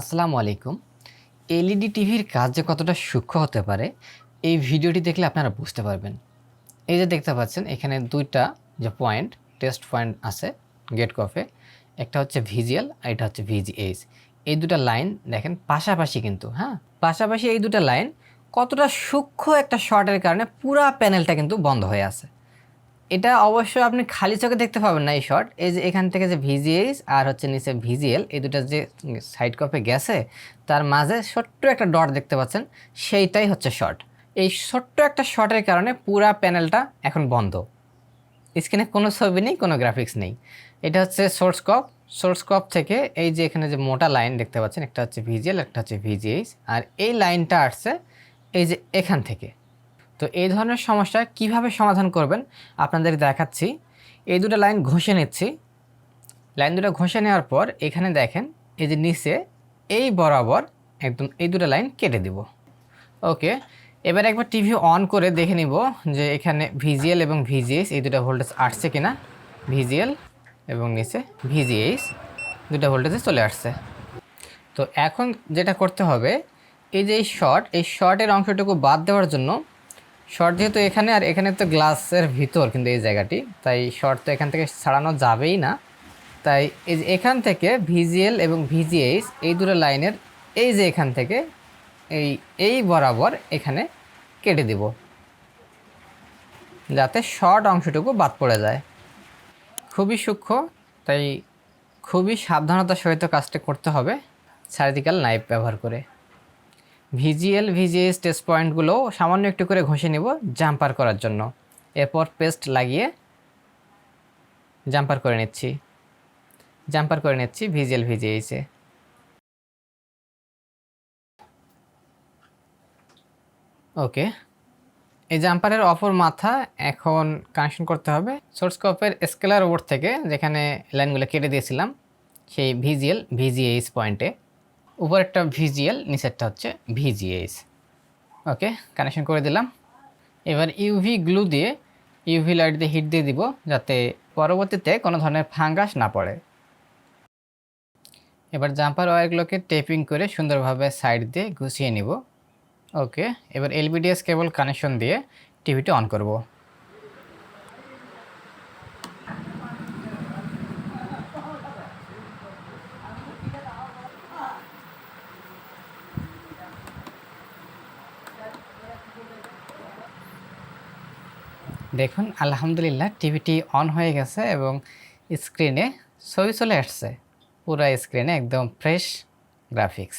আসসালামু আলাইকুম। এলইডি টিভির কাজ যে কতটা সূক্ষ্ম হতে পারে, এই ভিডিওটি দেখলে আপনারা বুঝতে পারবেন। এই যে দেখতে পাচ্ছেন, এখানে দুইটা যে পয়েন্ট, টেস্ট পয়েন্ট আছে গেট কফে, একটা হচ্ছে ভিজিএল আর এটা হচ্ছে ভিজিএইচ। এই দুটা লাইন দেখেন পাশাপাশি কিন্তু হ্যাঁ? পাশাপাশি এই দুটো লাইন কতটা সূক্ষ্ম একটা শর্টের কারণে পুরা প্যানেলটা কিন্তু বন্ধ হয়ে আছে। এটা অবশ্য আপনি খালি চোখে দেখতে পাবেন না এই শর্ট এই যে এখান থেকে যে ভিজিএইচ আর হচ্ছে নিচে ভিজিএল, এই দুটো যে সাইড কপে গেছে, তার মাঝে ছোট্ট একটা ডট দেখতে পাচ্ছেন, সেইটাই হচ্ছে শর্ট এই ছোট্ট একটা শর্টের কারণে পুরা প্যানেলটা এখন বন্ধ। স্ক্রিনে কোনো ছবি নেই, কোনো গ্রাফিক্স নেই। এটা হচ্ছে সোর্স কপ সোর্স কপ থেকে এই যে এখানে যে মোটা লাইন দেখতে পাচ্ছেন, একটা হচ্ছে ভিজিএল, একটা হচ্ছে ভিজিএইচ। আর এই লাইনটা আসছে এই যে এখান থেকে। তো এই ধরনের সমস্যা কীভাবে সমাধান করবেন? আপনাদের দেখাচ্ছি। এই দুটো লাইন ঘষে নিচ্ছি। লাইন দুটো ঘষে নেওয়ার পর এখানে দেখেন, এই যে নিচে, এই বরাবর একদম এই দুটো লাইন কেটে দিব। ওকে, এবার একবার টিভি অন করে দেখে নিব যে এখানে ভিজিএল এবং ভিজিএস, এই দুটো ভোল্টেজ আসছে কিনা। ভিজিএল এবং নিচে ভিজিএইচ দুটো ভোল্টেজে চলে আসছে। তো এখন যেটা করতে হবে, এই যে এই শর্ট, এই শর্টের অংশটুকু বাদ দেওয়ার জন্য শর্ট যেহেতু এখানে আর এখানে তো গ্লাসের ভিতর কিন্তু এই জায়গাটি, তাই শর্ট তো এখান থেকে ছাড়ানো যাবেই না। তাই এই যে এখান থেকে ভিজিএল এবং ভিজিএইচ এই দুটো লাইনের এই যে এখান থেকে এই এই বরাবর এখানে কেটে দিব। যাতে শর্ট অংশটুকু বাদ পড়ে যায়। খুবই সূক্ষ্ম, তাই খুবই সাবধানতার সহিত কাজটা করতে হবে। সার্জিক্যাল নাইফ ব্যবহার করে। ভিজিএল, ভিজিএস টেস্ট পয়েন্টগুলো সামান্য একটু করে ঘষে নেব জাম্পার করার জন্য। এরপর পেস্ট লাগিয়ে জাম্পার করে নিচ্ছি। জাম্পার করে নিচ্ছি ভিজিএল ভিজিএইচে ওকে এই জাম্পারের অপর মাথা এখন কানেকশন করতে হবে সোর্স কপের স্কেলার ওয়ার্ড থেকে, যেখানে লাইনগুলো কেটে দিয়েছিলাম, সেই ভিজিএল ভিজিএইচ পয়েন্টে উপরেরটা ভিজিএল, নিচেরটা হচ্ছে ভিজিএইচ ওকে, কানেকশন করে দিলাম। এবার ইউভি গ্লু দিয়ে, ইউভি লাইট দিয়ে হিট দিয়ে দিব যাতে পরবর্তীতে কোনো ধরনের ফাঙ্গাস না পড়ে। এবার জাম্পার ওয়্যারগুলোকে টেপিং করে সুন্দরভাবে সাইড দিয়ে গুছিয়ে নিব। ওকে, এবার এলবিডিএস কেবল কানেকশন দিয়ে টিভিটা অন করব। দেখুন, আলহামদুলিল্লাহ, টিভিটি অন হয়ে গেছে এবং স্ক্রিনে ছবি চলে আসছে। পুরো স্ক্রিনে একদম ফ্রেশ গ্রাফিক্স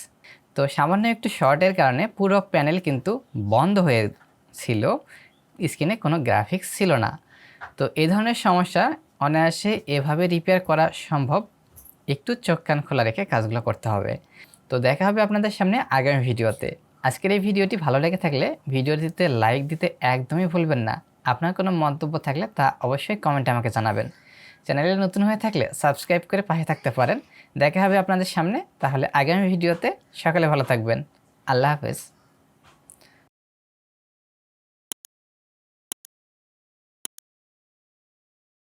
তো সামান্য একটু শর্টের কারণে পুরো প্যানেল কিন্তু বন্ধ হয়েছিল স্ক্রিনে কোনো গ্রাফিক্স ছিল না। তো এই ধরনের সমস্যা অনায়াসে এভাবে রিপেয়ার করা সম্ভব। একটু চোখ কান খোলা রেখে কাজগুলো করতে হবে। তো দেখা হবে আপনাদের সামনে আগামী ভিডিওতে। আজকের এই ভিডিওটি ভালো লেগে থাকলে ভিডিওটিতে লাইক দিতে একদমই ভুলবেন না। আপনার কোনো মন্তব্য থাকলে তা অবশ্যই কমেন্টে আমাকে জানাবেন। চ্যানেলে নতুন হয়ে থাকলে সাবস্ক্রাইব করে পাশে থাকতে পারেন। দেখা হবে আপনাদের সামনে, তাহলে আগামী ভিডিওতে। সকালে ভালো থাকবেন। আল্লাহ হাফেজ।